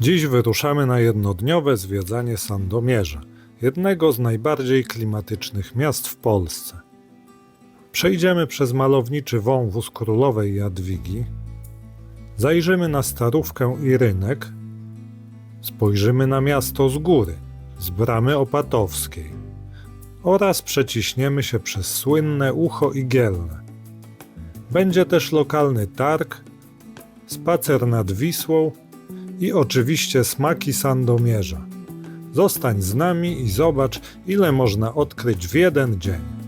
Dziś wyruszamy na jednodniowe zwiedzanie Sandomierza, jednego z najbardziej klimatycznych miast w Polsce. Przejdziemy przez malowniczy wąwóz królowej Jadwigi, zajrzymy na starówkę i rynek, spojrzymy na miasto z góry, z bramy opatowskiej oraz przeciśniemy się przez słynne Ucho Igielne. Będzie też lokalny targ, spacer nad Wisłą i oczywiście smaki Sandomierza. Zostań z nami i zobacz, ile można odkryć w jeden dzień.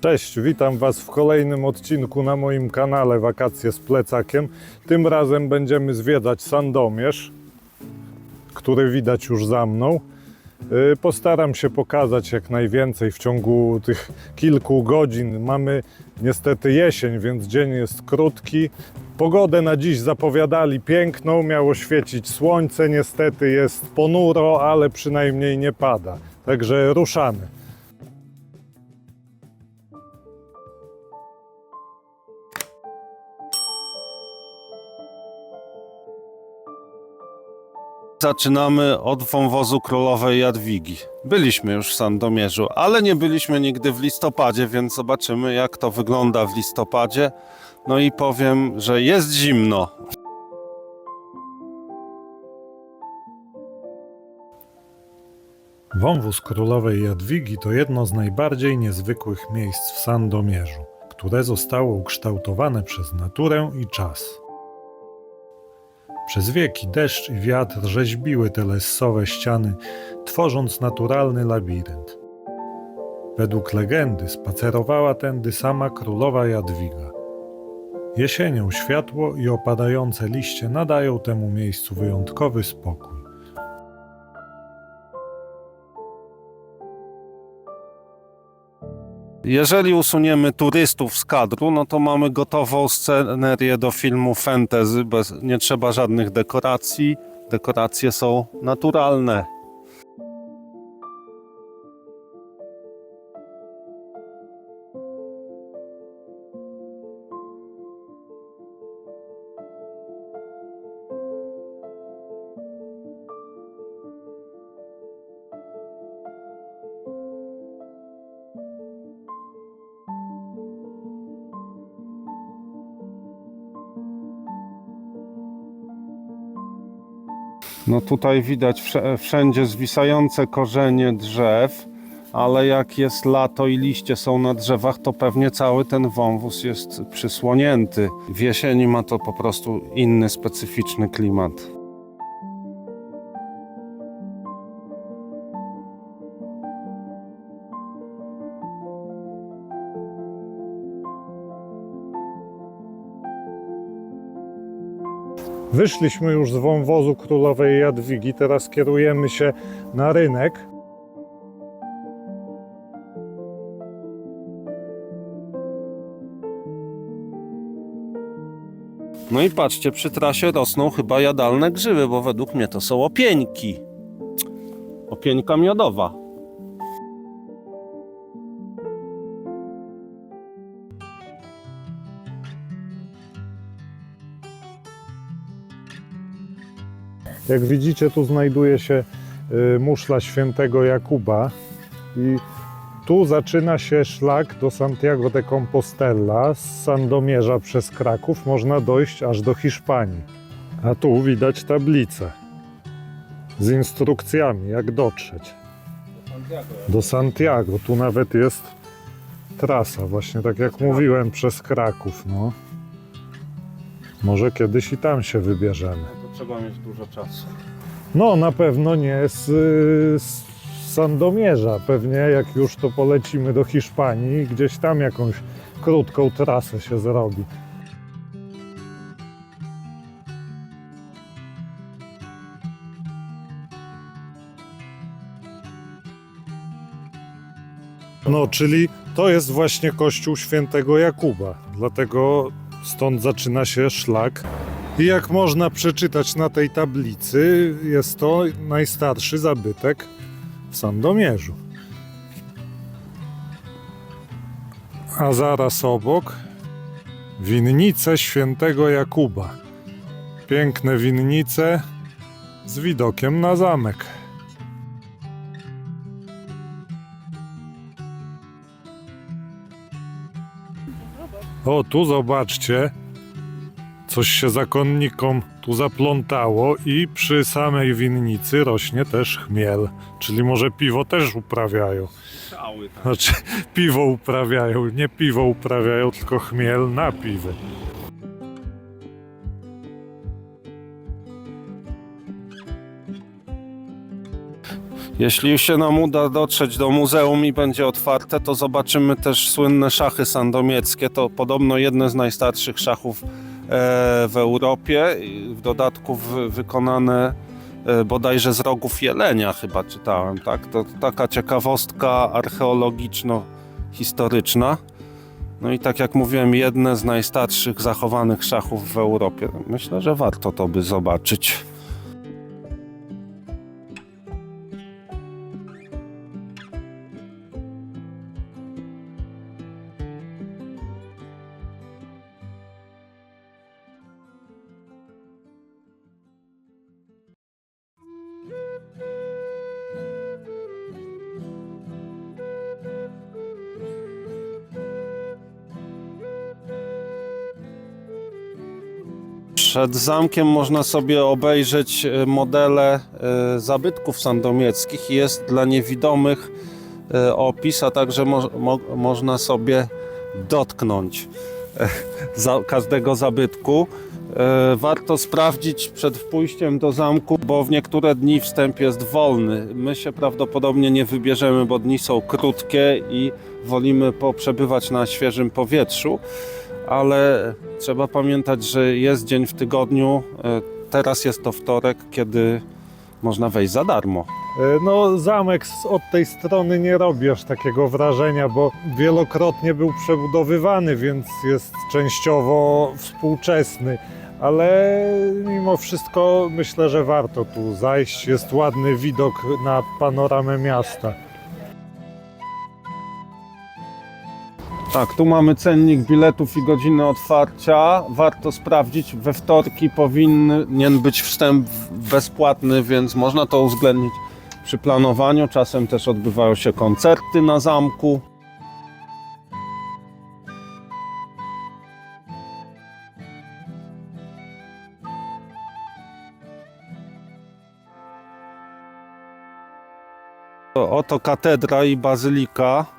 Cześć, witam Was w kolejnym odcinku na moim kanale Wakacje z Plecakiem. Tym razem będziemy zwiedzać Sandomierz, który widać już za mną. Yy, Postaram się pokazać jak najwięcej w ciągu tych kilku godzin. Mamy niestety jesień, więc dzień jest krótki. Pogodę na dziś zapowiadali piękną, miało świecić słońce. Niestety jest ponuro, ale przynajmniej nie pada. Także ruszamy. Zaczynamy od wąwozu królowej Jadwigi. Byliśmy już w Sandomierzu, ale nie byliśmy nigdy w listopadzie, więc zobaczymy jak to wygląda w listopadzie. No i powiem, że jest zimno. Wąwóz królowej Jadwigi to jedno z najbardziej niezwykłych miejsc w Sandomierzu, które zostało ukształtowane przez naturę i czas. Przez wieki deszcz i wiatr rzeźbiły te lessowe ściany, tworząc naturalny labirynt. Według legendy spacerowała tędy sama królowa Jadwiga. Jesienią światło i opadające liście nadają temu miejscu wyjątkowy spokój. Jeżeli usuniemy turystów z kadru, no to mamy gotową scenerię do filmu fantasy, bez, nie trzeba żadnych dekoracji. Dekoracje są naturalne. No tutaj widać wszędzie zwisające korzenie drzew, ale jak jest lato i liście są na drzewach, to pewnie cały ten wąwóz jest przysłonięty. W jesieni ma to po prostu inny, specyficzny klimat. Wyszliśmy już z wąwozu królowej Jadwigi, teraz kierujemy się na rynek. No i patrzcie, przy trasie rosną chyba jadalne grzyby, bo według mnie to są opieńki. Opieńka miodowa. Jak widzicie, tu znajduje się y, muszla świętego Jakuba i tu zaczyna się szlak do Santiago de Compostela z Sandomierza przez Kraków. Można dojść aż do Hiszpanii. A tu widać tablicę z instrukcjami, jak dotrzeć do Santiago. Tu nawet jest trasa, właśnie tak jak mówiłem, przez Kraków. No. Może kiedyś i tam się wybierzemy. Trzeba mieć dużo czasu. No, na pewno nie z, z Sandomierza. Pewnie jak już to polecimy do Hiszpanii, gdzieś tam jakąś krótką trasę się zrobi. No, czyli to jest właśnie kościół świętego Jakuba. Dlatego stąd zaczyna się szlak I jak można przeczytać na tej tablicy, jest to najstarszy zabytek w Sandomierzu. A zaraz obok winnice świętego Jakuba. Piękne winnice z widokiem na zamek. O, tu zobaczcie, coś się zakonnikom tu zaplątało i przy samej winnicy rośnie też chmiel, czyli może piwo też uprawiają. Cały tak. Znaczy, piwo uprawiają, nie piwo uprawiają, tylko chmiel na piwie. Jeśli się nam uda dotrzeć do muzeum i będzie otwarte, to zobaczymy też słynne szachy sandomieckie. To podobno jedne z najstarszych szachów w Europie. W dodatku wykonane e, bodajże z rogów jelenia chyba czytałem. Tak? To taka ciekawostka archeologiczno-historyczna. No i tak jak mówiłem, jedne z najstarszych zachowanych szachów w Europie. Myślę, że warto to by zobaczyć. Przed zamkiem można sobie obejrzeć e, modele e, zabytków sandomieckich. Jest dla niewidomych e, opis, a także mo mo można sobie dotknąć każdego zabytku. Warto sprawdzić przed pójściem do zamku, bo w niektóre dni wstęp jest wolny. My się prawdopodobnie nie wybierzemy, bo dni są krótkie i wolimy poprzebywać na świeżym powietrzu ale trzeba pamiętać, że jest dzień w tygodniu. e, Teraz jest to wtorek, kiedy można wejść za darmo. E, No, zamek od tej strony nie robi aż takiego wrażenia, bo wielokrotnie był przebudowywany, więc jest częściowo współczesny. Ale mimo wszystko myślę, że warto tu zajść. Jest ładny widok na panoramę miasta. Tak, tu mamy cennik biletów i godziny otwarcia. Warto sprawdzić. We wtorki powinien być wstęp bezpłatny, więc można to uwzględnić przy planowaniu. Czasem też odbywają się koncerty na zamku. To Oto katedra i bazylika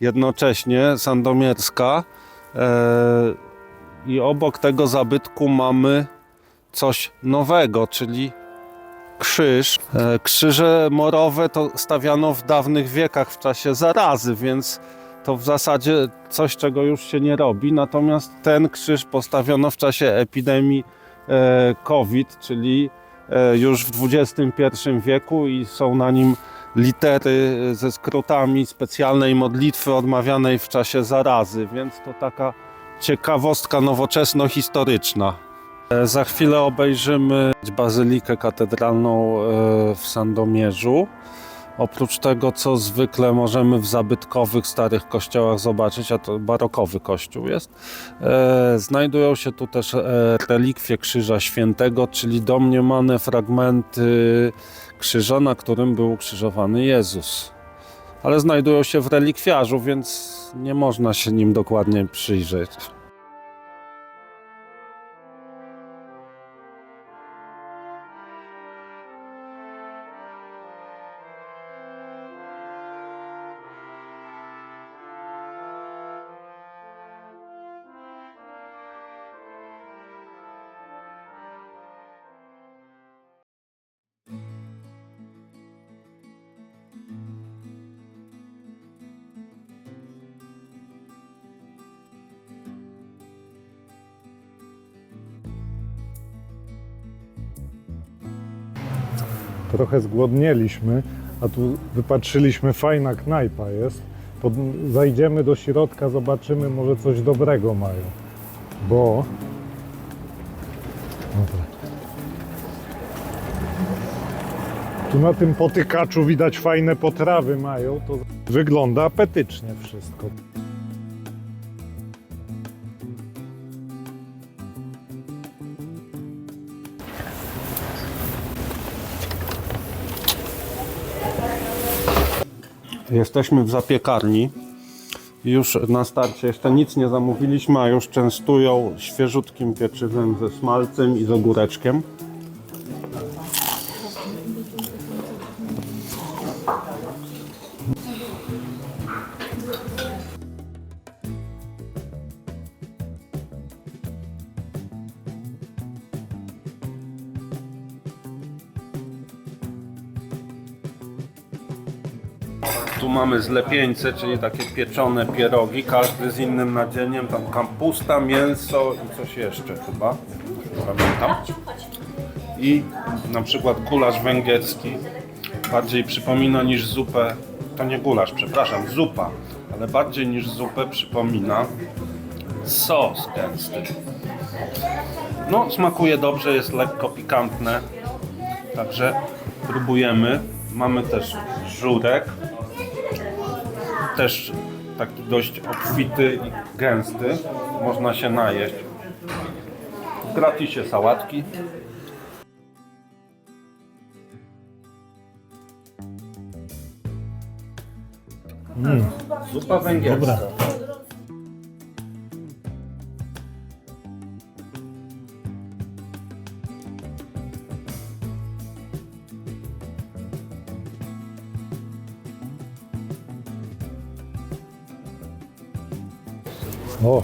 jednocześnie sandomierska. E, I obok tego zabytku mamy coś nowego, czyli krzyż. E, krzyże morowe to stawiano w dawnych wiekach w czasie zarazy, więc to w zasadzie coś, czego już się nie robi. Natomiast ten krzyż postawiono w czasie epidemii e, COVID, czyli już w XXI wieku i są na nim litery ze skrótami specjalnej modlitwy odmawianej w czasie zarazy, więc to taka ciekawostka nowoczesno-historyczna. E, Za chwilę obejrzymy bazylikę katedralną e, w Sandomierzu. Oprócz tego, co zwykle możemy w zabytkowych starych kościołach zobaczyć, a to barokowy kościół jest, e, znajdują się tu też relikwie Krzyża Świętego, czyli domniemane fragmenty krzyża, na którym był ukrzyżowany Jezus. Ale znajdują się w relikwiarzu, więc nie można się nim dokładnie przyjrzeć. trochę zgłodnieliśmy, a tu wypatrzyliśmy, fajna knajpa jest. Pod, zajdziemy do środka, zobaczymy, może coś dobrego mają. Bo... Dobra. Tu na tym potykaczu widać fajne potrawy mają, to wygląda apetycznie wszystko. Jesteśmy w zapiekarni. Już na starcie jeszcze nic nie zamówiliśmy, a już częstują świeżutkim pieczywem ze smalcem i z ogóreczkiem. Tu mamy zlepieńce, czyli takie pieczone pierogi, każdy z innym nadzieniem. Tam kampusta, mięso i coś jeszcze chyba. Pamiętam. I na przykład gulasz węgierski. Bardziej przypomina niż zupę. To nie gulasz, przepraszam, zupa. Ale bardziej niż zupę przypomina sos gęsty. No, smakuje dobrze, jest lekko pikantne. Także próbujemy. Mamy też żurek. Też taki dość obfity i gęsty. Można się najeść. W gratisie sałatki. Zupa węgierska. O,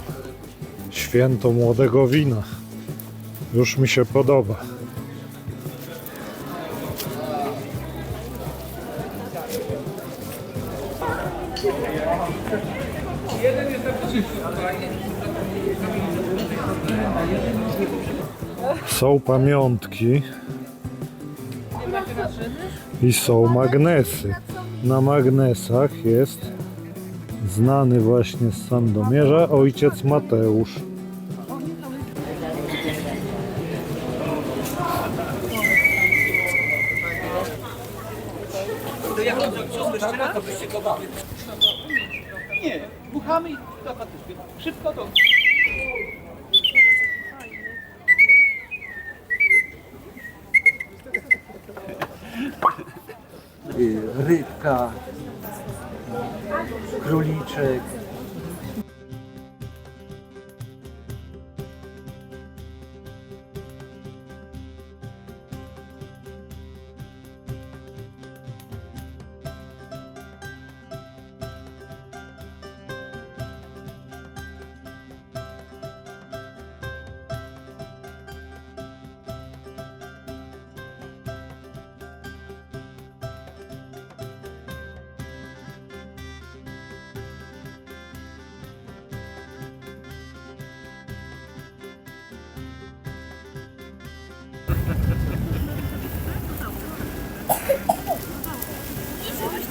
święto młodego wina. Już mi się podoba. Są pamiątki i są magnesy. Na magnesach jest znany właśnie z Sandomierza ojciec Mateusz. Nie, buchamy i. Szybko to. Rybka, króliczek.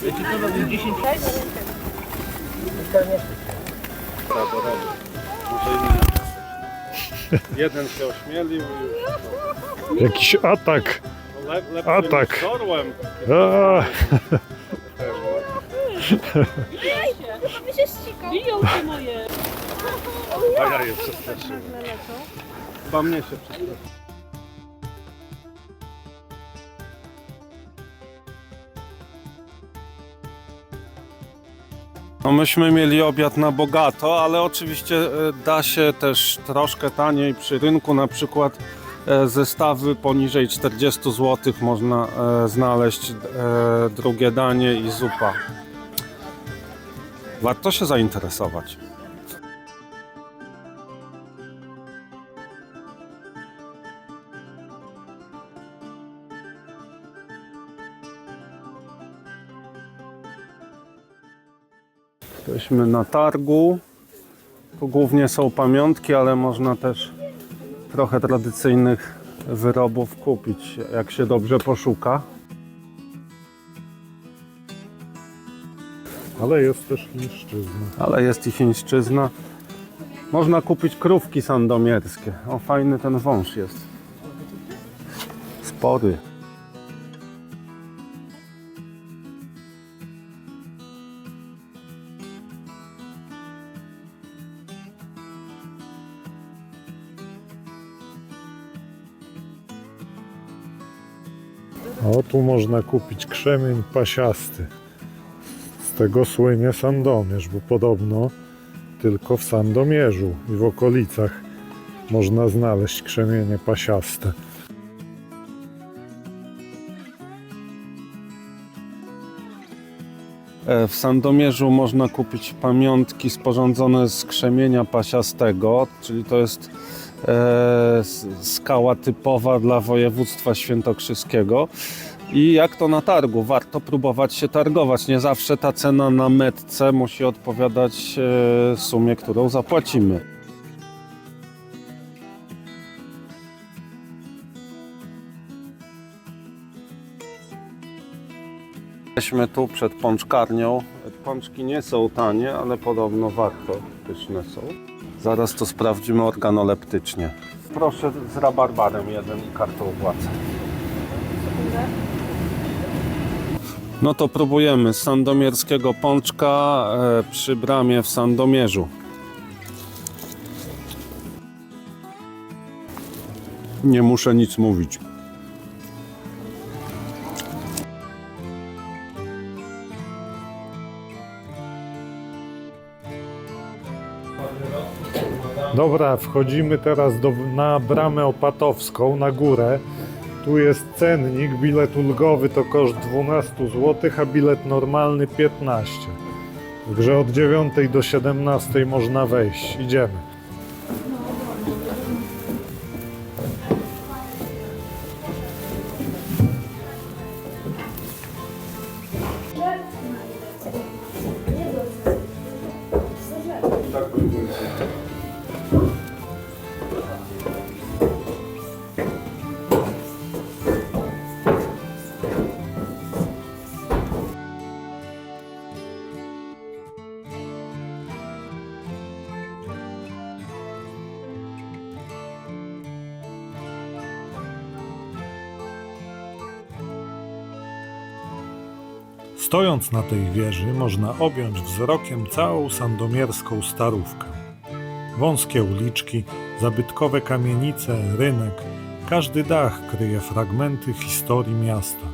Robię 10 Jeden się ośmielił i Jakiś atak. le, lepszy A tak. niż z orłem. A, się ścigał. Biją moje. A ja je przestraszyłem. Chyba mnie się przestraszyłem. No myśmy mieli obiad na bogato, ale oczywiście e, da się też troszkę taniej przy rynku, na przykład e, zestawy poniżej 40 zł można e, znaleźć drugie danie i zupa. Warto się zainteresować. Jesteśmy na targu. Tu głównie są pamiątki, ale można też trochę tradycyjnych wyrobów kupić, jak się dobrze poszuka. ale jest też chińszczyzna. Ale jest i chińszczyzna. Można kupić krówki sandomierskie. O, fajny ten wąż jest. Spory. Tu można kupić krzemień pasiasty. Z tego słynie Sandomierz, bo podobno tylko w Sandomierzu i w okolicach można znaleźć krzemienie pasiaste. E, W Sandomierzu można kupić pamiątki sporządzone z krzemienia pasiastego, czyli to jest e, skała typowa dla województwa świętokrzyskiego. I jak to na targu, warto próbować się targować. Nie zawsze ta cena na metce musi odpowiadać e, sumie, którą zapłacimy. Jesteśmy tu przed pączkarnią. Pączki nie są tanie, ale podobno warto. Pyszne są. Zaraz to sprawdzimy organoleptycznie. Proszę z rabarbarem jeden i kartą płacę. No to próbujemy sandomierskiego pączka e, przy bramie w Sandomierzu. Nie muszę nic mówić. Dobra, wchodzimy teraz do, na bramę opatowską, na górę. Tu jest cennik, bilet ulgowy to koszt 12 zł, a bilet normalny 15. Także od 9 do 17 można wejść. Idziemy. Stojąc na tej wieży, można objąć wzrokiem całą sandomierską starówkę. Wąskie uliczki, zabytkowe kamienice, rynek, każdy dach kryje fragmenty historii miasta.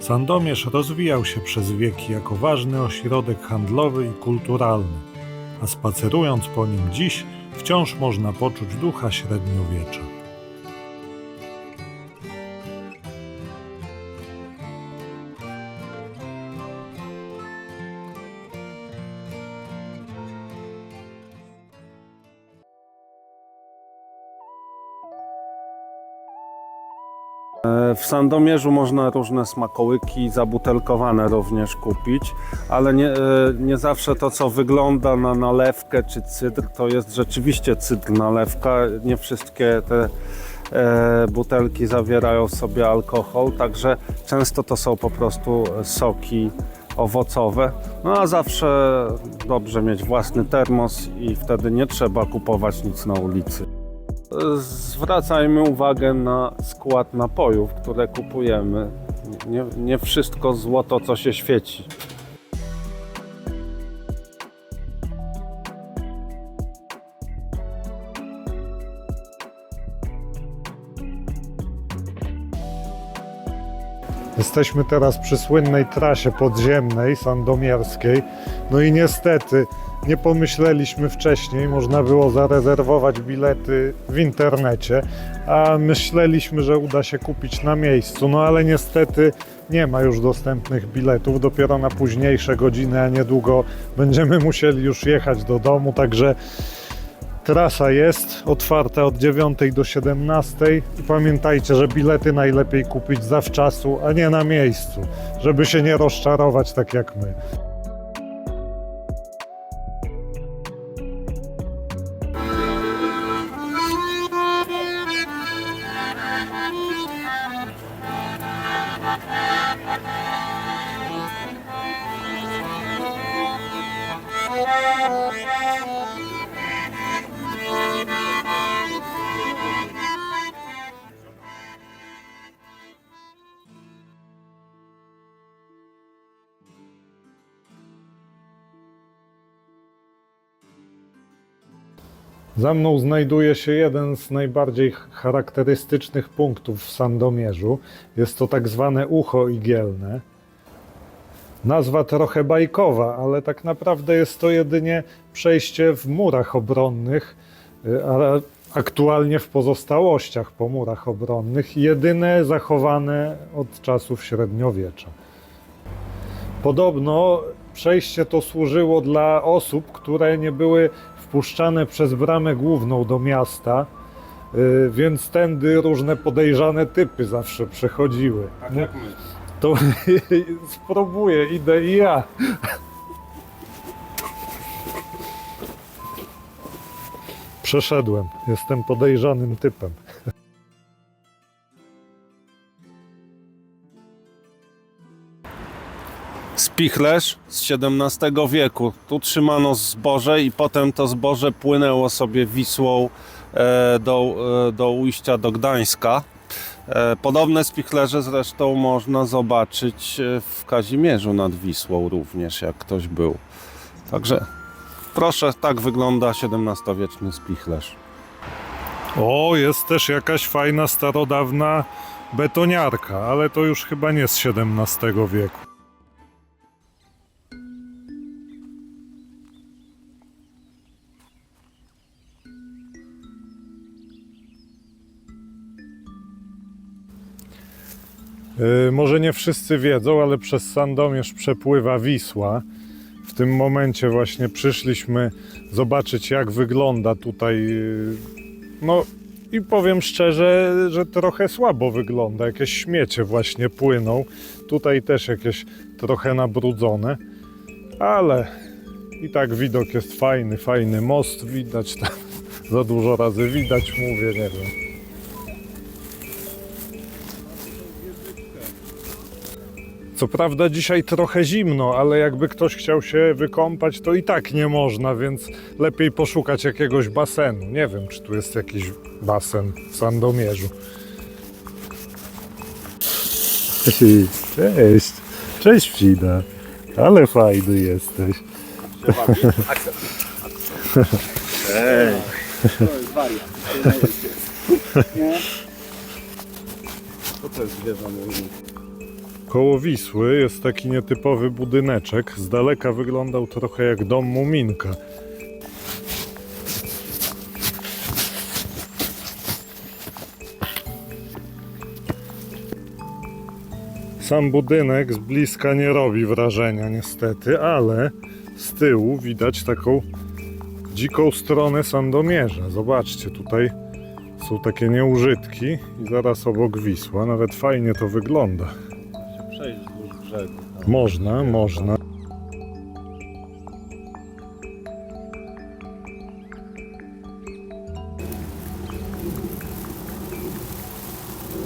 Sandomierz rozwijał się przez wieki jako ważny ośrodek handlowy i kulturalny, a spacerując po nim dziś, wciąż można poczuć ducha średniowiecza. Sandomierzu można różne smakołyki zabutelkowane również kupić, ale nie, e, nie zawsze to, co wygląda na nalewkę czy cydr, to jest rzeczywiście cydr nalewka. Nie wszystkie te e, butelki zawierają w sobie alkohol, także często to są po prostu soki owocowe. No a zawsze dobrze mieć własny termos i wtedy nie trzeba kupować nic na ulicy. Zwracajmy uwagę na skład napojów, które kupujemy. Nie, nie wszystko złoto, co się świeci. Jesteśmy teraz przy słynnej trasie podziemnej sandomierskiej. No i niestety nie pomyśleliśmy wcześniej, można było zarezerwować bilety w internecie, a myśleliśmy, że uda się kupić na miejscu. No ale niestety nie ma już dostępnych biletów, dopiero na późniejsze godziny, a niedługo będziemy musieli już jechać do domu, także Trasa jest otwarta od 9 do 17 i pamiętajcie, że bilety najlepiej kupić zawczasu, a nie na miejscu, żeby się nie rozczarować tak jak my. Za mną znajduje się jeden z najbardziej charakterystycznych punktów w Sandomierzu. Jest to tak zwane ucho igielne. Nazwa trochę bajkowa, ale tak naprawdę jest to jedynie przejście w murach obronnych, y, a aktualnie w pozostałościach po murach obronnych, jedyne zachowane od czasów średniowiecza. Podobno przejście to służyło dla osób, które nie były wpuszczane przez bramę główną do miasta, y, więc tędy różne podejrzane typy zawsze przechodziły. Tak jak my. To spróbuję, idę i ja. Przeszedłem, jestem podejrzanym typem. Spichlerz z XVII wieku. Tu trzymano zboże i potem to zboże płynęło sobie Wisłą e, do, e, do ujścia do Gdańska. E, Podobne spichlerze zresztą można zobaczyć w Kazimierzu nad Wisłą również, jak ktoś był. Także proszę, tak wygląda XVII-wieczny spichlerz. O, jest też jakaś fajna, starodawna betoniarka, ale to już chyba nie z XVII wieku. Może nie wszyscy wiedzą, ale przez Sandomierz przepływa Wisła. W tym momencie właśnie przyszliśmy zobaczyć, jak wygląda tutaj yy, no i powiem szczerze, że trochę słabo wygląda. Jakieś śmiecie właśnie płyną. Tutaj też jakieś trochę nabrudzone, ale i tak widok jest fajny, fajny most widać tam. Za dużo razy widać, mówię, nie wiem. Co prawda dzisiaj trochę zimno, ale jakby ktoś chciał się wykąpać, to i tak nie można, więc lepiej poszukać jakiegoś basenu. Nie wiem, czy tu jest jakiś basen w Sandomierzu. Cześć, cześć Frida, ale fajny jesteś. To jest wariant. Nie? To też zwierzę mówi. Koło Wisły jest taki nietypowy budyneczek. Z daleka wyglądał trochę jak dom Muminka. Sam budynek z bliska nie robi wrażenia niestety, ale z tyłu widać taką dziką stronę Sandomierza. Zobaczcie, tutaj są takie nieużytki i zaraz obok Wisła. Nawet fajnie to wygląda. Brzegu. Można, można.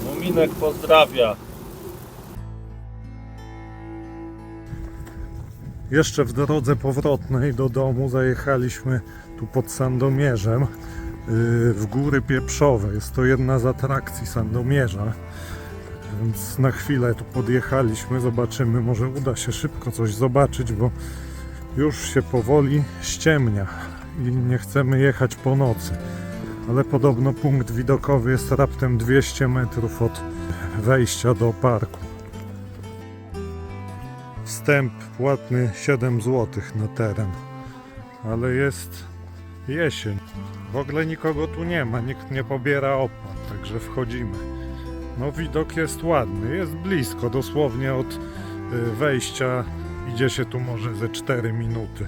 Muminek pozdrawia. Jeszcze w drodze powrotnej do domu zajechaliśmy tu pod Sandomierzem yy, w Góry Pieprzowe. Jest to jedna z atrakcji Sandomierza. Więc na chwilę tu podjechaliśmy, zobaczymy, może uda się szybko coś zobaczyć, bo już się powoli ściemnia i nie chcemy jechać po nocy. Ale podobno punkt widokowy jest raptem 200 metrów od wejścia do parku. Wstęp płatny 7 zł na teren, ale jest jesień. W ogóle nikogo tu nie ma, nikt nie pobiera opłat, także wchodzimy. No widok jest ładny, jest blisko, dosłownie od y, wejścia idzie się tu może ze 4 minuty.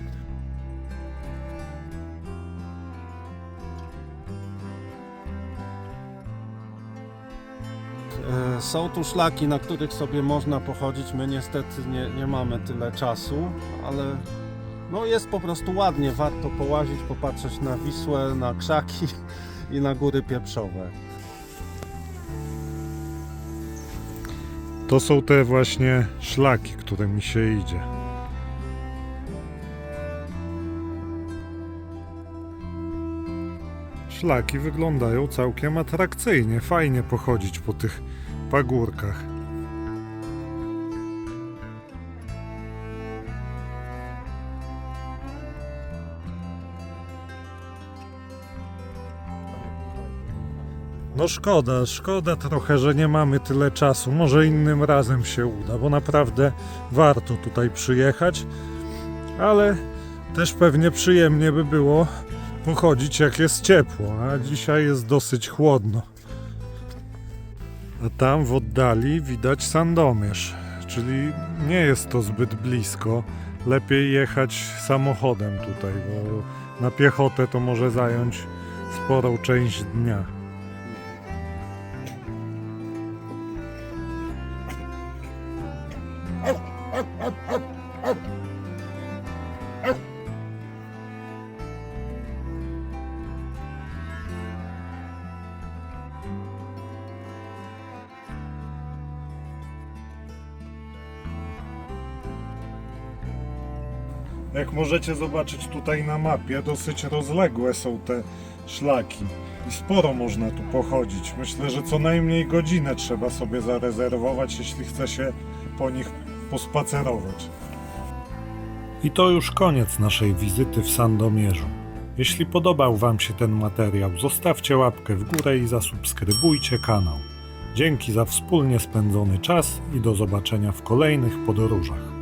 E, Są tu szlaki, na których sobie można pochodzić. My niestety nie, nie mamy tyle czasu, ale no jest po prostu ładnie. Warto połazić, popatrzeć na Wisłę, na krzaki i na góry pieprzowe. To są te właśnie szlaki, którymi się idzie. Szlaki wyglądają całkiem atrakcyjnie, fajnie pochodzić po tych pagórkach. No szkoda, szkoda trochę, że nie mamy tyle czasu. Może innym razem się uda, bo naprawdę warto tutaj przyjechać, ale też pewnie przyjemnie by było pochodzić jak jest ciepło, a dzisiaj jest dosyć chłodno. A tam w oddali widać Sandomierz, czyli nie jest to zbyt blisko. Lepiej jechać samochodem tutaj, bo na piechotę to może zająć sporą część dnia. Jak możecie zobaczyć tutaj na mapie, dosyć rozległe są te szlaki i sporo można tu pochodzić. Myślę, że co najmniej godzinę trzeba sobie zarezerwować, jeśli chce się po nich pospacerować. I to już koniec naszej wizyty w Sandomierzu. Jeśli podobał Wam się ten materiał, zostawcie łapkę w górę i zasubskrybujcie kanał. Dzięki za wspólnie spędzony czas i do zobaczenia w kolejnych podróżach.